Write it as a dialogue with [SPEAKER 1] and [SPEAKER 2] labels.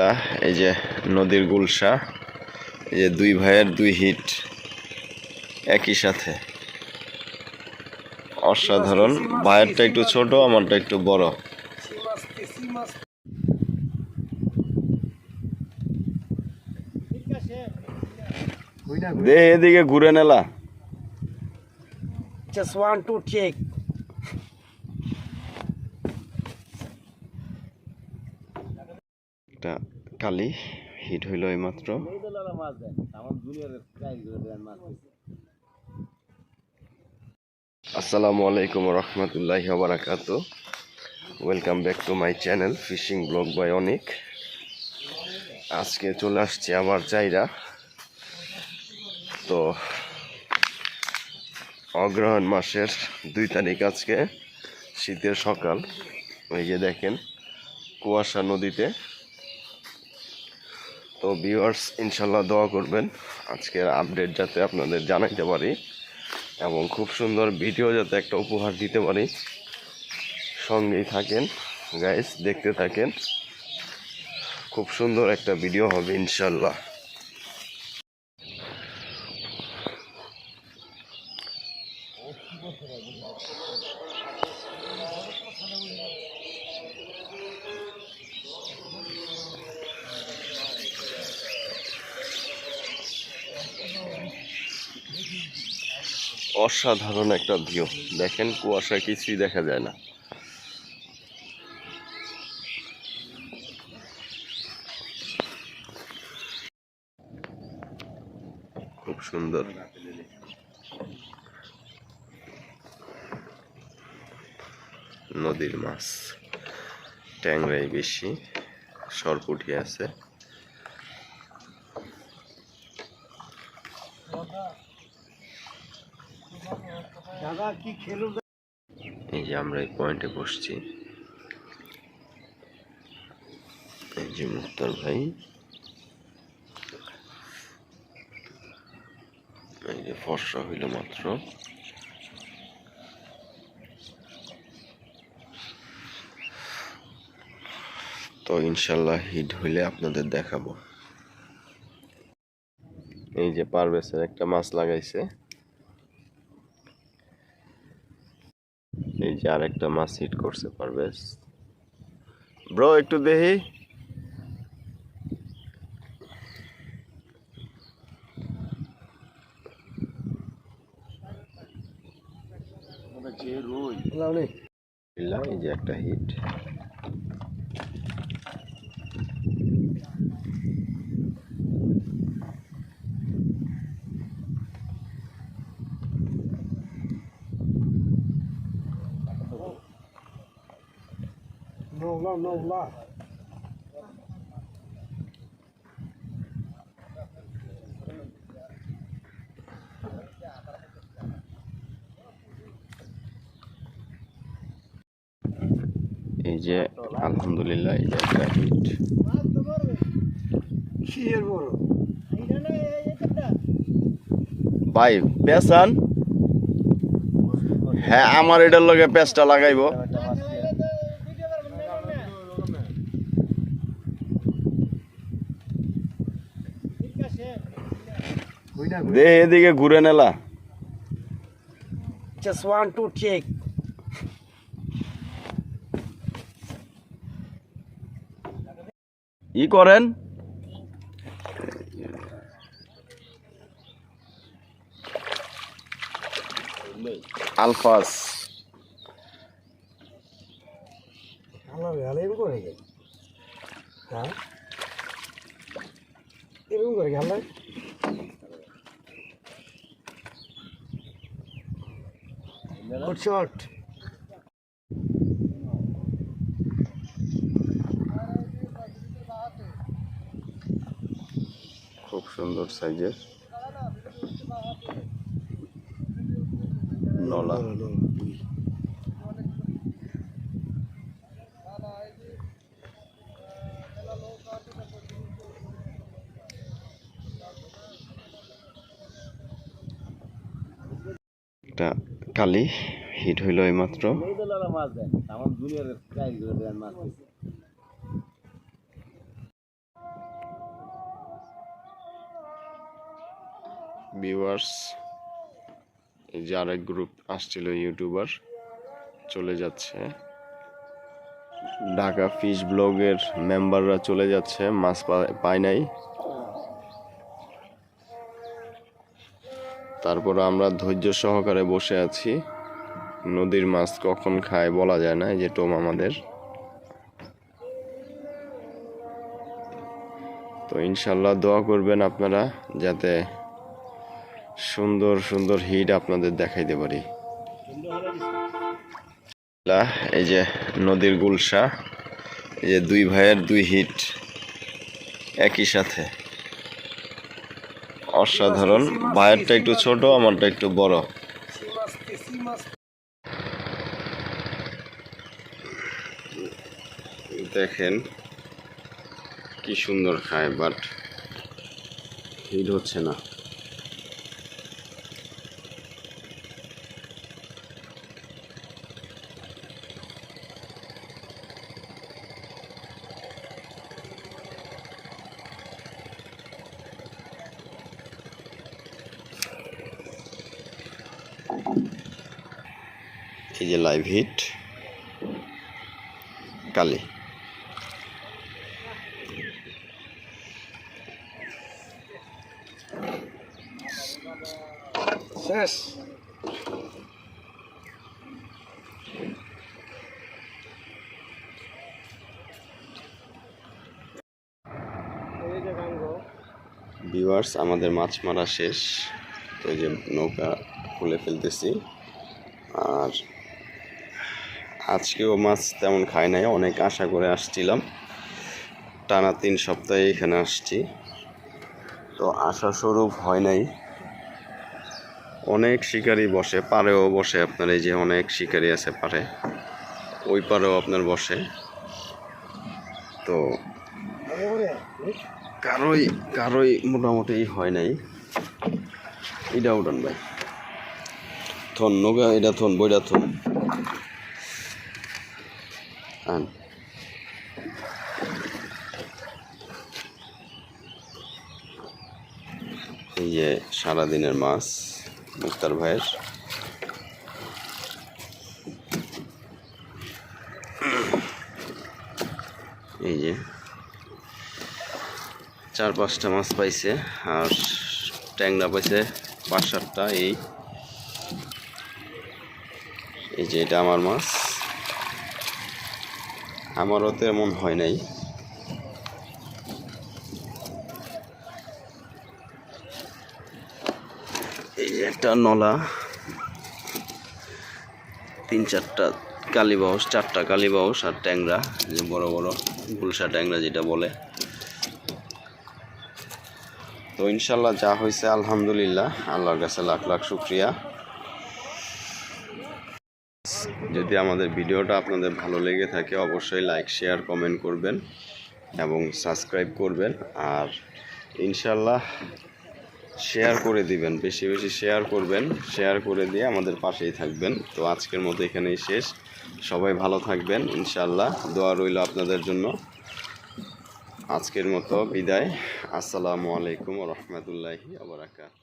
[SPEAKER 1] লা, এই যে নদীর গুলশা এই যে দুই ভাইয়ের দুই হিট একই সাথে। অসাধারণ। ভাইয়েরটা একটু ছোট আমারটা একটু বড়। দে এদিকে ঘুরে নেলা।
[SPEAKER 2] Just want to check.
[SPEAKER 1] একটা কালি হিট হইল এইমাত্র। আসসালামু আলাইকুম রহমতুল্লাহ বারাকাত welcome back to my channel fishing blog by অনেক আজকে চলে আসছি আমার চাইরা তো অগ্রহণ মাসের দুই তারিখ আজকে, শীতের সকাল। ওই যে দেখেন, কুয়াশা নদীতে। তো ভিউয়ার্স ইনশাল্লাহ দোয়া করবেন। আজকের আপডেট যাতে আপনাদের জানাইতে পারি এবং খুব সুন্দর ভিডিও যাতে একটা উপহার দিতে পারি। সঙ্গেই থাকেন গাইস দেখতে থাকেন। খুব সুন্দর একটা ভিডিও হবে, ইনশাল্লাহ। অসাধারণ একটা ভিউ। দেখেন কুয়াশা কিছুই দেখা যায় না। খুব সুন্দর। নদীর মাছ। ট্যাংরাই বেশি। সরপুটি আছে। এই যে আমরা এই পয়েন্টে বসছি। এই যে মুক্তার ভাই। এই যে ফর্সা হইল মাত্র। তো ইনশাল্লাহ হিট হইলে আপনাদের দেখাবো। এই যে পারভেসের একটা মাছ লাগাইছে। এই যে আরেকটা মাছ হিট করছে পারভেজ। ব্রো একটু দেখি। এই যে একটা hit
[SPEAKER 2] No, no, no, no.
[SPEAKER 1] এই যে আলহামদুলিল্লাহ এই যে একটা হিট ভাই হ্যাঁ আমার এটার লগে পেঁচটা লাগাইবো। দে এদিকে ঘুরে নেলা।
[SPEAKER 2] জাস্ট ওয়ান টু চেক
[SPEAKER 1] ই করেন। আলফাস
[SPEAKER 2] ভালো ভালো এরকম করে গে হ্যাঁ এরকম করে গেল গুড শট
[SPEAKER 1] খুব সুন্দর সাইজের নলা খালি হিট হইল এইমাত্র। ভিউয়ার্স এই যে আরেক গ্রুপ আসছিল ইউটিউবার চলে যাচ্ছে। ঢাকা ফিশ ব্লগের মেম্বাররা চলে যাচ্ছে, মাছ পায় নাই। তারপর আমরা ধৈর্য সহকারে বসে আছি। নদীর মাছ কখন খায় বলা যায় না, এই যে টোম আমাদের। তো ইনশাল্লাহ দোয়া করবেন আপনারা যাতে সুন্দর সুন্দর হিট আপনাদের দেখাইতে পারি। এই যে নদীর গুলশা, এই যে দুই ভাইয়ের দুই হিট একই সাথে। অসাধারণ। ভাইয়েরটা একটু ছোট, আমারটা একটু বড়। দেখেন কি সুন্দর খায় বাট হিট হচ্ছে না। এই যে লাইভ হিট কালি।
[SPEAKER 2] শেষ।
[SPEAKER 1] ভিউয়ার্স আমাদের মাছ মারা শেষ। তো এই যে নৌকা খুলে ফেলতেছি। আর আজকেও মাছ তেমন খাই নাই, অনেক আশা করে আসছিলাম। টানা তিন সপ্তাহে এখানে আসছি। তো আশা স্বরূপ হয় নাই। অনেক শিকারি বসে পারেও বসে আপনার এই যে অনেক শিকারি আছে পারে ওই পারেও আপনার বসে। তো কারোই কারোই মোটামুটি হয় নাই। এটা উঠান ভাই। থন, নৌকা, এটা থন, বইটা থন। আন। এই যে সারাদিনের মাছ, মুক্তার ভাইয়ের। এই যে চার পাঁচটা মাছ পাইছে, আর ট্যাংরা পাইছে পাঁচ সাতটা এই। এই যে এটা আমার মাছ। আমারও তো এমন হয় নাই। এই যে একটা নলা, তিন চারটা কালীবাউস চারটা কালীবাউস আর ট্যাংরা যে বড় বড় গুলশা ট্যাংরা যেটা বলে। তো ইনশাল্লাহ যা হয়েছে, আলহামদুলিল্লাহ, আল্লাহর কাছে লাখ লাখ শুক্রিয়া। যদি আমাদের ভিডিওটা আপনাদের ভালো লেগে থাকে, অবশ্যই লাইক শেয়ার কমেন্ট করবেন এবং সাবস্ক্রাইব করবেন। আর ইনশাল্লাহ শেয়ার করে দিবেন, বেশি বেশি শেয়ার করবেন শেয়ার করে দিয়ে আমাদের পাশেই থাকবেন। তো আজকের মতো এখানেই শেষ। সবাই ভালো থাকবেন ইনশাল্লাহ দোয়া রইল আপনাদের জন্য। আজকের মতো বিদায়। আসসালামু আলাইকুম রহমতুল্লাহি আবরাকাত